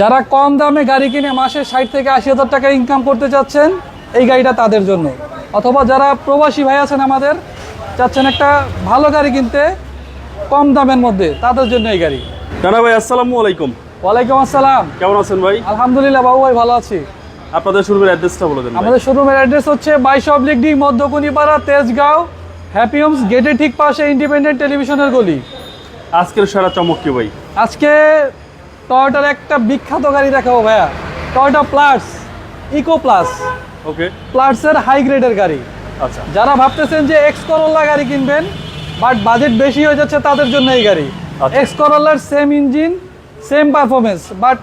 যারা কম দামে গাড়ি কিনে মাসে ষাট থেকে আশি হাজার টাকা ইনকাম করতে চাচ্ছেন এই গাড়িটা তাদের জন্য। অথবা যারা প্রবাসী ভাই আছেন আমাদের চাচ্ছেন একটা ভালো গাড়ি কিনতে কম দামের মধ্যে তাদের জন্য এই গাড়ি। রানা ভাই আসসালামু আলাইকুম। ওয়ালাইকুম আসসালাম। কেমন আছেন ভাই? আলহামদুলিল্লাহ বাবু ভাই ভালো আছি। আপনাদের শুরুর অ্যাড্রেসটা বলে দেন আমাদের শোরুমের অ্যাড্রেস হচ্ছে বাইশ oblique D Madhyakunipara Tejgaon happy homes গেটের ঠিক পাশে ইন্ডিপেন্ডেন্ট টেলিভিশনের গলি। আজকের সেরা চমক কি ভাই? আজকে টয়োটার একটা বিখ্যাত গাড়ি দেখাবো ভাইয়া। Toyota plus eco plus okay প্লাসের হাই গ্রেডের গাড়ি। আচ্ছা। যারা ভাবতেছেন যে এক্স করোলা গাড়ি কিনবেন বাট বাজেট বেশি হয়ে যাচ্ছে তাদের জন্য এই গাড়ি। X করোলার same engine same performance but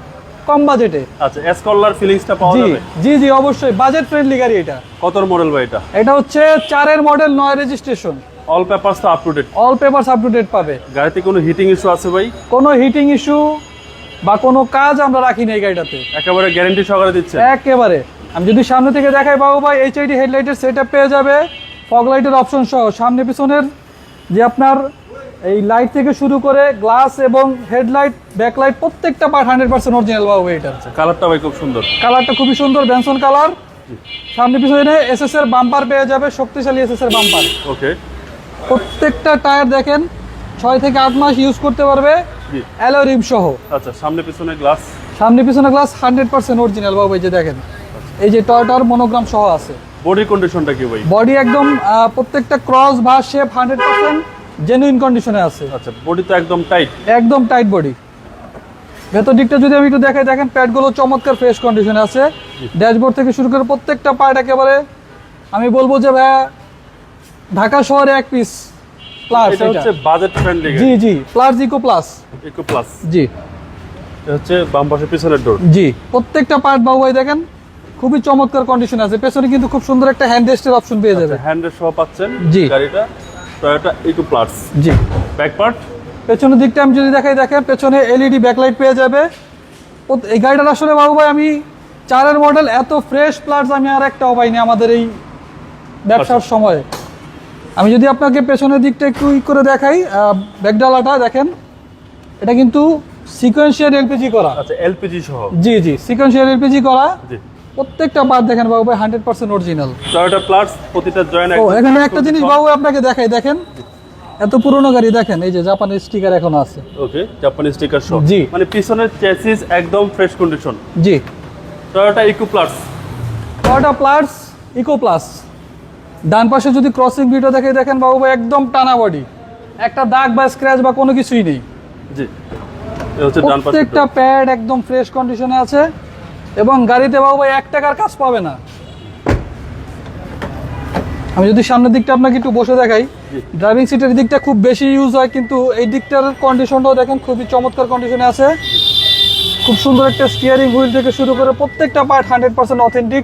কম বাজেটে আচ্ছা এসকলার ফিলিংসটা পাওয়া যাবে? জি জি অবশ্যই। বাজেট ফ্রেন্ডলি গাড়ি এটা। কত মডেল ভাই এটা? এটা হচ্ছে চারের মডেল নয় রেজিস্ট্রেশন অল পেপারস তো up to date all papers up to date পাবে। গাড়িতে কোনো হিটিং ইস্যু আছে ভাই? কোনো হিটিং ইস্যু বা কোনো কাজ আমরা রাখি না এই গাড়িটাতে। একেবারে গ্যারান্টি সহকারে দিচ্ছে একেবারে। আমি যদি সামনে থেকে দেখাই বাবু ভাই এইচআইডি হেডলাইটের সেট পেয়ে যাবে। ফগ লাইটের অপশন সহ। সামনে পিছনের যে আপনার এই লাইট থেকে শুরু করে গ্লাস এবং হেডলাইট ব্যাকলাইট প্রত্যেকটা পার্ট হান্ড্রেড পার্সেন্ট অরিজিনাল বাবু এটা কালারটা ভাই খুব সুন্দর। কালারটা খুবই সুন্দর ব্যানসন কালার সামনে পিছনে এসএস এর বাম্পার পেয়ে যাবে শক্তিশালী এসএস এর বাম্পার ওকে প্রত্যেকটা টায়ার দেখেন ছয় থেকে আট মাস ইউজ করতে পারবে জি। অ্যালো রিম সহ। আচ্ছা সামনে পিছনে গ্লাস সামনে পিছনে গ্লাস হান্ড্রেড পার্সেন্ট অরিজিনাল বাবু এই যে দেখেন। এই যে টয়টার মনোগ্রাম সহ আছে। বডি কন্ডিশনটা কি ভাই? বডি একদম প্রত্যেকটা ক্রস বা শেপ হান্ড্রেড পার্সেন্ট জেনুইন কন্ডিশনে আছে। আচ্ছা বডি তো একদম টাইট একদম টাইট বডি ভেতর দিকটা যদি আমি একটু দেখাই দেখেন প্যাডগুলো চমৎকার ফ্রেশ কন্ডিশনে আছে। ড্যাশবোর্ড থেকে শুরু করে প্রত্যেকটা পার্ট একেবারে আমি বলব যে ভাইয়া ঢাকা শহরে এক পিস প্লাস এটা হচ্ছে budget friendly G G plus eco plus eco plus G. এটা হচ্ছে বাম পাশে পিছনের ডোর জি। প্রত্যেকটা পার্ট বাবু ভাই দেখেন খুবই চমৎকার কন্ডিশন আছে। পেছনে কিন্তু খুব সুন্দর একটা হ্যান্ড রেস্টের অপশন পেয়ে যাবে হ্যান্ডেল সহ পাচ্ছেন জি। গাড়িটা। Toyota eco plus G. Back part পেছনের দিকটা আমি যদি দেখাই দেখেন পেছনে এলইডি ব্যাকলাইট পেয়ে যাবে। এই গাড়িটার আসলে বাবু ভাই আমি চারের মডেল এত ফ্রেশ প্লাস আমি আর একটাও পাইনি আমাদের এই ব্যবসার সময়ে। আমি যদি আপনাকে পেছনের দিকটা একটু ই করে দেখাই ব্যাগডালাটা দেখেন এটা কিন্তু সিকোয়েন্সিয়াল এলপিজি করা। আচ্ছা এলপিজি সহ। জি জি সিকোয়েন্সিয়াল এলপিজি করা। জি। প্রত্যেকটা পার্ট দেখেন বাবু ভাই hundred percent original Toyota plus প্রতিটা জয়েন্ট ও এখানে একটা জিনিস বাবু আপনাকে দেখাই দেখেন। এত পুরনো গাড়ি দেখেন এই যে জাপানের স্টিকার এখনও আছে। ওকে জাপানি স্টিকার সহ। জি। মানে পিছনের চেসিস একদম ফ্রেশ কন্ডিশন জি। Toyota eco plus Toyota plus eco plus ডান পাশে যদি ক্রসিং ভিডিও দেখে দেখেন বাবু ভাই একদম টানা বডি একটা দাগ বা স্ক্র্যাচ বা কোনো কিছুই নেই। জি। এটা হচ্ছে ডান পাশে প্রত্যেকটা প্যাড একদম ফ্রেশ কন্ডিশনে আছে এবং গাড়িতে বাবু ভাই এক টাকার কাজ পাবে না। আমি যদি সামনের দিকটা আপনাকে একটু বসে দেখাই ড্রাইভিং সিটের দিকটা খুব বেশি ইউজ হয় কিন্তু এই দিকটার কন্ডিশনটাও দেখেন খুবই চমৎকার কন্ডিশনে আছে। খুব সুন্দর একটা স্টিয়ারিং হুইল থেকে শুরু করে প্রত্যেকটা part hundred percent authentic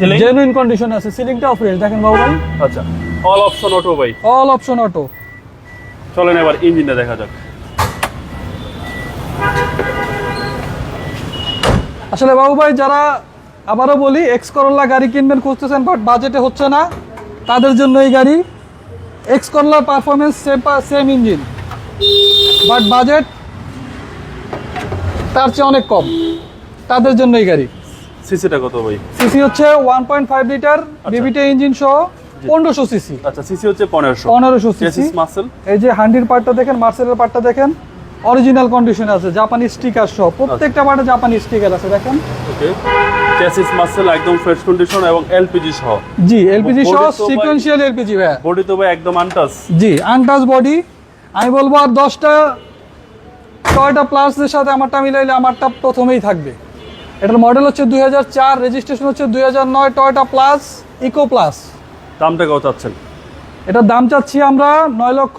genuine condition আছে সিলিংটাও ফ্রেশ দেখেন বাবু ভাই। আচ্ছা অল অপশন অটো ভাই। অল অপশন অটো চলেন এবার ইঞ্জিনটা দেখা যাক। আসলে বাবু ভাই যারা আবারও বলি এক্স করোলা গাড়ি কিনবেন খুঁজতেছেন বাট বাজেটে হচ্ছে না। তাদের জন্য এই গাড়ি X করোলার performance same same engine but budget তার চেয়ে অনেক কম। তাদের জন্য এই গাড়ি। সিসিটা কত ভাই? সিসি হচ্ছে one point five litre VVT engine সহ পনেরোশো সিসি। আচ্ছা সিসি হচ্ছে পনেরোশো। পনেরোশো সিসি। চেসিস মাসেল এই যে হান্ডির পার্টটা দেখেন মার্সেলের পার্টটা দেখেন অরিজিনাল কন্ডিশন আছে জাপানি স্টিকার সহ। প্রত্যেকটা পার্টে জাপানি স্টিকার আছে দেখেন। ওকে চেসিস মাসেল একদম ফ্রেশ কন্ডিশন এবং এলপিজি সহ। জি এলপিজি সহ সিকোয়েন্সিয়াল এলপিজি ভাই বডি তো ভাই একদম আনটাস জি আনটাচ বডি আমি বলব আর দশটা ছয়টা প্লাসের সাথে আমারটা মিলাইলে আমারটা প্রথমেই থাকবে। এটার মডেল হচ্ছে দুই হাজার চার রেজিস্ট্রেশন হচ্ছে দুই হাজার নয় টয়টা প্লাস ইকো প্লাস দামটা কত চাচ্ছেন? এটার দাম চাচ্ছি আমরা নয় লক্ষ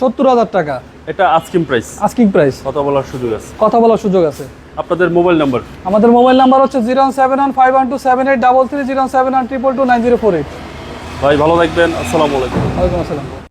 সত্তর হাজার টাকা। এটা আস্কিং প্রাইস আস্কিং প্রাইস কথা বলার সুযোগ আছে। কথা বলার সুযোগ আছে। আপনাদের মোবাইল নাম্বার আমাদের মোবাইল নাম্বার হচ্ছে zero seven one five one two seven eight double three zero seven one triple two nine zero four eight. ভাই ভালো থাকবেন। আসসালামু আলাইকুম। ওয়ালাইকুম আসসালাম।